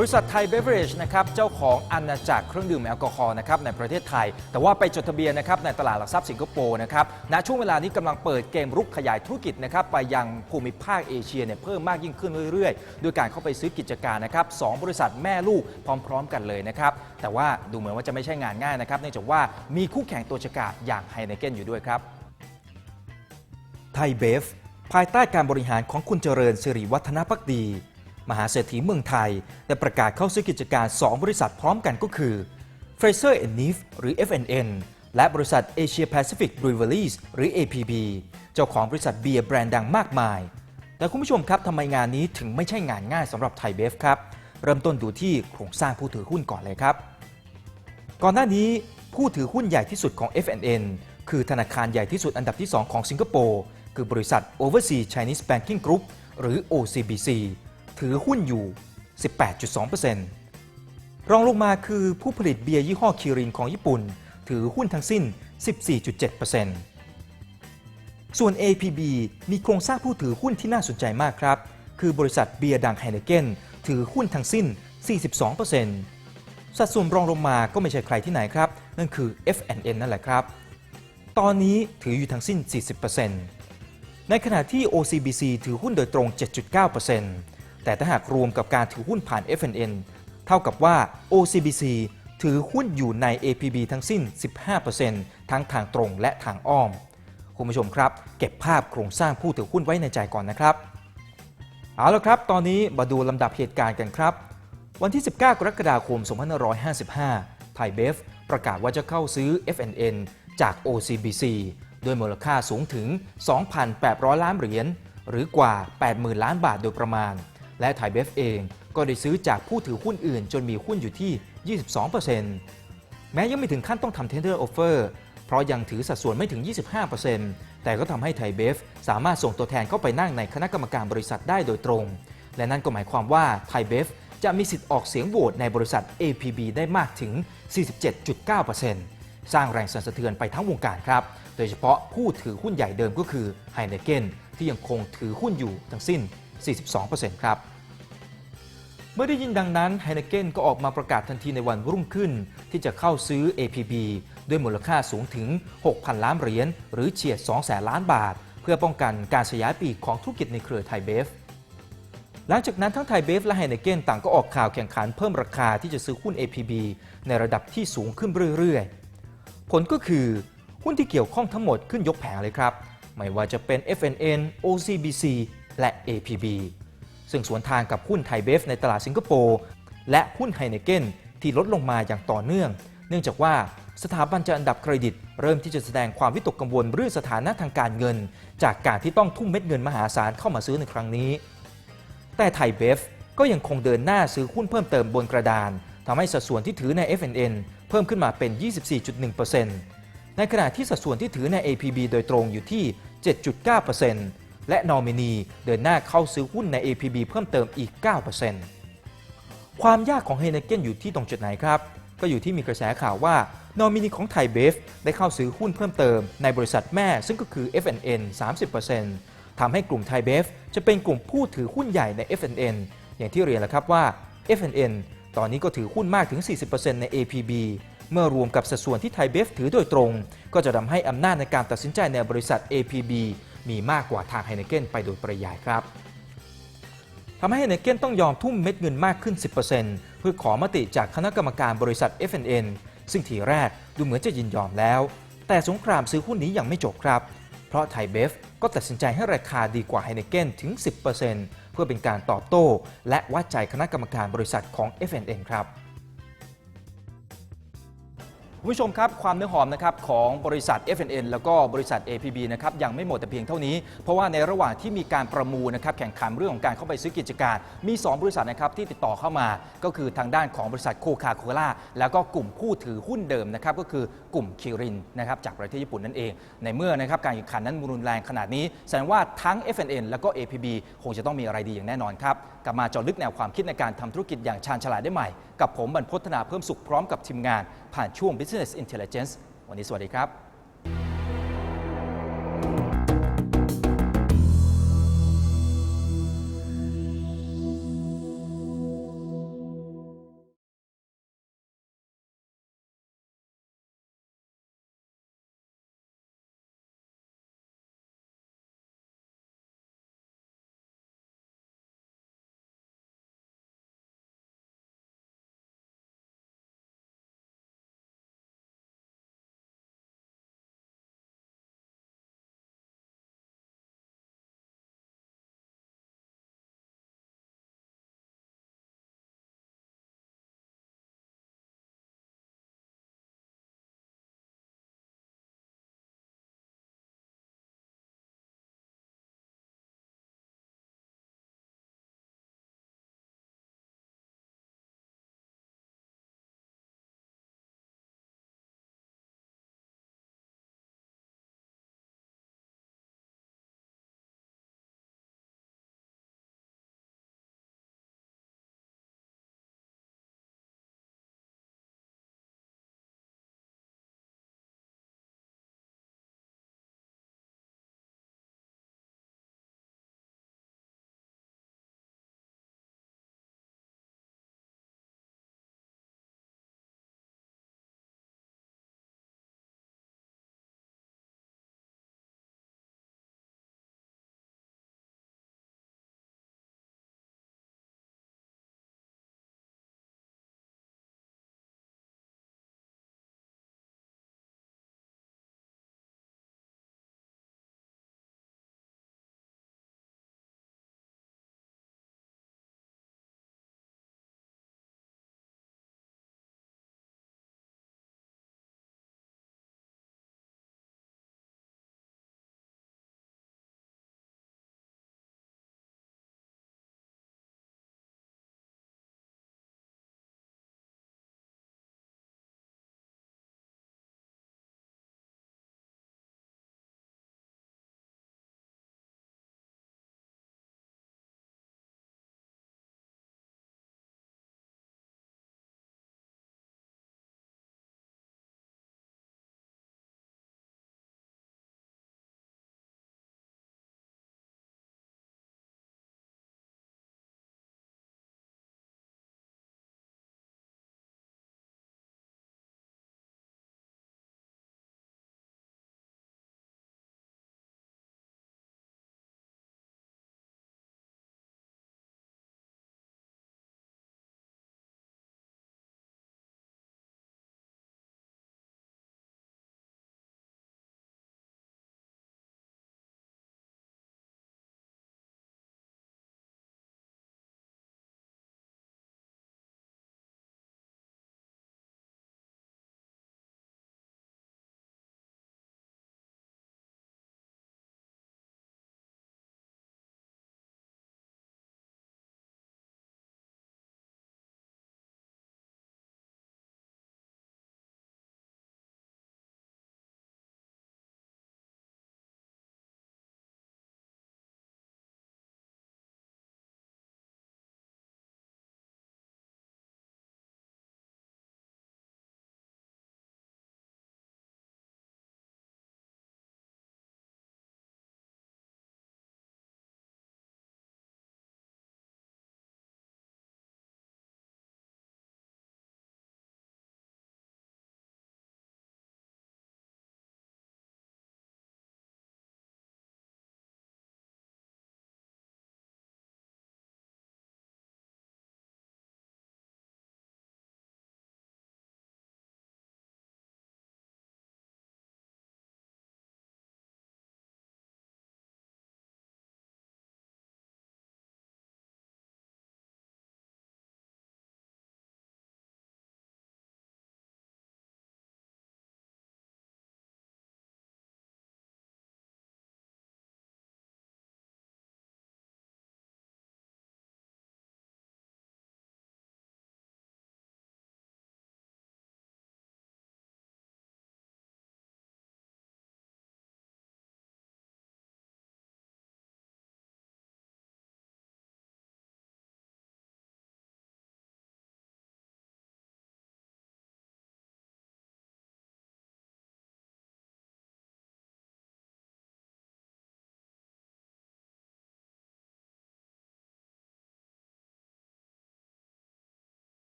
บริษัทไทยเบเวอร์เรจนะครับเจ้าของอาณาจักรเครื่องดื่มแอลกอฮอล์นะครับในประเทศไทย แต่ว่าไปจดทะเบียนนะครับในตลาดหลักทรัพย์สิงคโปร์นะครับณช่วงเวลานี้กำลังเปิดเกมรุกขยายธุรกิจนะครับไปยังภูมิภาคเอเชียเนี่ยเพิ่มมากยิ่งขึ้นเรื่อยๆด้วยการเข้าไปซื้อกิจการนะครับสองบริษัทแม่ลูกพร้อม ๆ กันเลยนะครับแต่ว่าดูเหมือนว่าจะไม่ใช่งานง่ายนะครับเนื่องจากว่ามีคู่แข่งตัวฉกาจอย่างไฮเนเกนอยู่ด้วยครับไทยเบฟภายใต้การบริหารของคุณเจริญสิริวัฒนพักดี มหาเศรษฐีเมืองไทย ได้ประกาศเข้าซื้อกิจการ 2 บริษัทพร้อมกันก็คือ Fraser n e f หรือ FNN และบริษัท Asia Pacific Breweries หรือ APB เจ้าของบริษัทเบียร์แบรนด์ดังมากมาย แต่คุณผู้ชมครับทำไมงานนี้ถึงไม่ใช่งานง่ายสำหรับไทยเบฟครับ เริ่มต้นดูที่โครงสร้างผู้ถือหุ้นก่อนเลยครับ ก่อนหน้านี้ผู้ถือหุ้นใหญ่ที่สุดของ FNN คือธนาคารใหญ่ที่สุดอันดับที่ 2 ของสิงคโปร์คือบริษัท Overseas Chinese Banking Group หรือ OCBC ถือหุ้นอยู่ 18.2%รองลงมาคือผู้ผลิตเบียร์ยี่ห้อคิรินของญี่ปุ่น ถือหุ้นทั้งสิ้น 14.7%ส่วน APB มีโครงสร้างผู้ถือหุ้นที่น่าสนใจมากครับ คือบริษัทเบียร์ดังไฮเนเกนถือหุ้นทั้งสิ้น 42%สัดส่วนรองลงมาก็ไม่ใช่ใครที่ไหนครับ นั่นคือ FNN นั่นแหละครับ ตอนนี้ถืออยู่ทั้งสิ้น 40%ในขณะที่ OCBC ถือหุ้นโดยตรง 7.9% แต่ถ้าหากรวมกับการถือหุ้นผ่าน FNN เท่ากับว่า OCBC ถือหุ้นอยู่ใน APB ทั้งสิ้น 15%ทั้งทางตรงและทางอ้อม คุณผู้ชมครับ เก็บภาพโครงสร้างผู้ถือหุ้นไว้ในใจก่อนนะครับ เอาละครับ ตอนนี้มาดูลำดับเหตุการณ์กันครับ วันที่ 19 กรกฎาคม 2555 ไทยเบฟประกาศว่าจะเข้าซื้อ FNN จาก OCBC ด้วยมูลค่าสูงถึง 2,800 ล้านเหรียญหรือกว่า 80,000 ล้านบาทโดยประมาณ และไทยเบฟเองก็ได้ซื้อจากผู้ถือหุ้นอื่น จนมีหุ้นอยู่ที่ 22%แม้ยังไม่ถึงขั้นต้องทำ tender offer เพราะยังถือสัดส่วนไม่ถึง 25%แต่ก็ทำให้ไทยเบฟสามารถส่งตัวแทนเข้าไปนั่งในคณะกรรมการบริษัทได้โดยตรง และนั่นก็หมายความว่าไทยเบฟจะมีสิทธิ์ออกเสียงโหวตในบริษัท APB ได้มากถึง 47.9%สร้างแรงสั่นสะเทือนไปทั้งวงการครับ โดยเฉพาะผู้ถือหุ้นใหญ่เดิมก็คือไฮเนเกนที่ยังคงถือหุ้นอยู่ทั้งสิ้น 42%ครับ เมื่อได้ยินดังนั้นไฮเนเกนก็ออกมาประกาศทันทีในวันรุ่งขึ้น ที่จะเข้าซื้อ APB ด้วยมูลค่าสูงถึง 6,000 ล้านเหรียญหรือเฉียด2แสนล้านบาท เพื่อป้องกันการขยายปีกของธุรกิจในเครือไทยเบฟหลังจากนั้นทั้งไทยเบฟและไฮเนเกนต่างก็ออกข่าวแข่งขันเพิ่มราคาที่จะซื้อหุ้น APB ในระดับที่สูงขึ้นเรื่อยๆ ผลก็คือหุ้นที่เกี่ยวข้องทั้งหมดขึ้นยกแผงเลยครับ ไม่ว่าจะเป็น FNN, OCBC และ APB ซึ่งสวนทางกับหุ้นไทยเบฟในตลาดสิงคโปร์และหุ้นไฮเนเกนที่ลดลงมาอย่างต่อเนื่อง เนื่องจากว่าสถาบันจัดอันดับเครดิต เริ่มที่จะแสดงความวิตกกังวลเรื่องสถานะทางการเงิน จากการที่ต้องทุ่มเม็ดเงินมหาศาลเข้ามาซื้อในครั้งนี้ แต่ไทยเบฟก็ยังคงเดินหน้าซื้อหุ้นเพิ่มเติมบนกระดานทำให้สัดส่วนที่ถือใน FNN เพิ่มขึ้นมาเป็น 24.1%ในขณะที่สัดส่วนที่ถือใน APB โดยตรงอยู่ที่ 7.9% และนอมินีเดินหน้าเข้าซื้อหุ้นใน APB เพิ่มเติมอีก 9%ความยากของเฮเนเกนอยู่ที่ตรงจุดไหนครับ ก็อยู่ที่มีกระแสข่าวว่านอมินีของไทยเบฟได้เข้าซื้อหุ้นเพิ่มเติมในบริษัทแม่ซึ่งก็คือ FNN 30%ทำให้กลุ่มไทยเบฟจะเป็นกลุ่มผู้ถือหุ้นใหญ่ใน FNN อย่างที่เรียนแล้วครับว่า FNN ตอนนี้ก็ถือหุ้นมากถึง 40%ใน APB เมื่อรวมกับสัดส่วนที่ไทยเบฟถือโดยตรง ก็จะทำให้อำนาจในการตัดสินใจในบริษัท APB มีมากกว่าทางไฮเนเกนไปโดยปริยายครับทำให้ไฮเนเกนต้องยอมทุ่มเม็ดเงินมากขึ้น 10%เพื่อขอมติจากคณะกรรมการบริษัท FNN ซึ่งทีแรกดูเหมือนจะยินยอมแล้ว แต่สงครามซื้อหุ้นนี้ยังไม่จบครับ เพราะไทยเบฟก็ตัดสินใจให้ราคาดีกว่าไฮเนเกนถึง 10%เพื่อเป็นการตอบโต้ และวัดใจคณะกรรมการบริษัทของ FNN ครับ คุณผู้ชมครับ ความเนื้อหอมนะครับของบริษัท FNN แล้วก็บริษัท APB นะครับยังไม่หมดแต่เพียงเท่านี้ เพราะว่าในระหว่างที่มีการประมูลนะครับแข่งขันเรื่องของการเข้าไปซื้อกิจการ มี 2 บริษัทนะครับที่ติดต่อเข้ามา ก็คือทางด้านของบริษัทโคคาโคล่าแล้วก็กลุ่มผู้ถือหุ้นเดิมนะครับก็คือกลุ่มคิรินนะครับจากประเทศญี่ปุ่นนั่นเอง ในเมื่อนะครับการแข่งขันนั้นรุนแรงขนาดนี้ แสดงว่าทั้ง FNN แล้วก็ APB คงจะต้องมีอะไรดีอย่างแน่นอนครับกลับมาเจาะลึกแนวความคิดในการทำธุรกิจอย่างชาญฉลาดได้ใหม่ กับผมบรรพฒนาเพิ่มสุขพร้อมกับทีมงานผ่านช่วง Business Intelligence วันนี้สวัสดีครับ